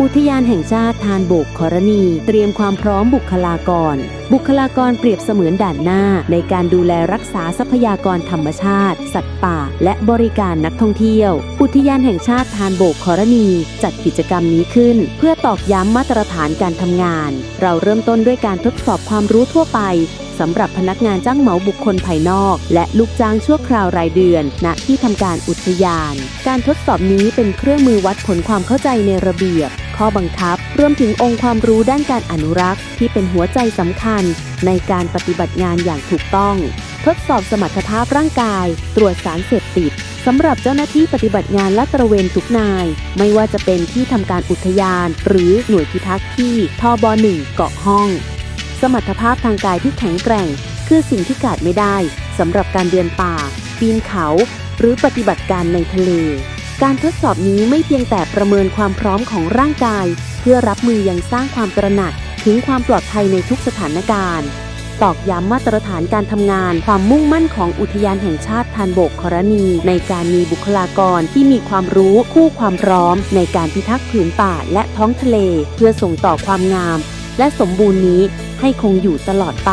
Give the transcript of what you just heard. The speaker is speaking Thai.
อุทยานแห่งชาติทานโบกครณี เตรียมความพร้อมบุคลากร บุคลากรเปรียบเสมือนด่านหน้า ในการดูแลรักษาทรัพยากรธรรมชาติ สัตว์ป่า และบริการนักท่องเที่ยว อุทยานแห่งชาติทานโบกครณี จัดกิจกรรมนี้ขึ้น เพื่อตอกย้ำมาตรฐานการทำงาน เราเริ่มต้นด้วยการทดสอบความรู้ทั่วไปสำหรับพนักงานจ้างเหมาบุคคลภายนอก และลูกจ้างชั่วคราวรายเดือน ณ ที่ทำการอุทยาน การทดสอบนี้เป็นเครื่องมือวัดผลความเข้าใจในระเบียบ ข้อบังคับ รวมถึงองค์ความรู้ด้านการอนุรักษ์ ที่เป็นหัวใจสำคัญในการปฏิบัติงานอย่างถูกต้อง ทดสอบสมรรถภาพร่างกาย ตรวจสารเสพติดสำหรับเจ้าหน้าที่ปฏิบัติงานและตระเวนทุกนาย ไม่ว่าจะเป็นที่ทำการอุทยาน หรือหน่วยพิทักษ์ที่ทบหนึ่งเกาะห้อง สมรรถภาพทางกายที่แข็งแกร่ง คือสิ่งที่ขาดไม่ได้สำหรับการเดินป่า ปีนเขา หรือปฏิบัติการในทะเล การทดสอบนี้ไม่เพียงแต่ประเมินความพร้อมของร่างกาย เพื่อรับมือยังสร้างความตระหนักถึงความปลอดภัยในทุกสถานการณ์ ตอกย้ำมาตรฐานการทำงาน ความมุ่งมั่นของอุทยานแห่งชาติทานโบกครณี ในการมีบุคลากรที่มีความรู้คู่ความพร้อม ในการพิทักษ์ผืนป่าและท้องทะเล เพื่อส่งต่อความงาม และสมบูรณ์นี้ให้คงอยู่ตลอดไป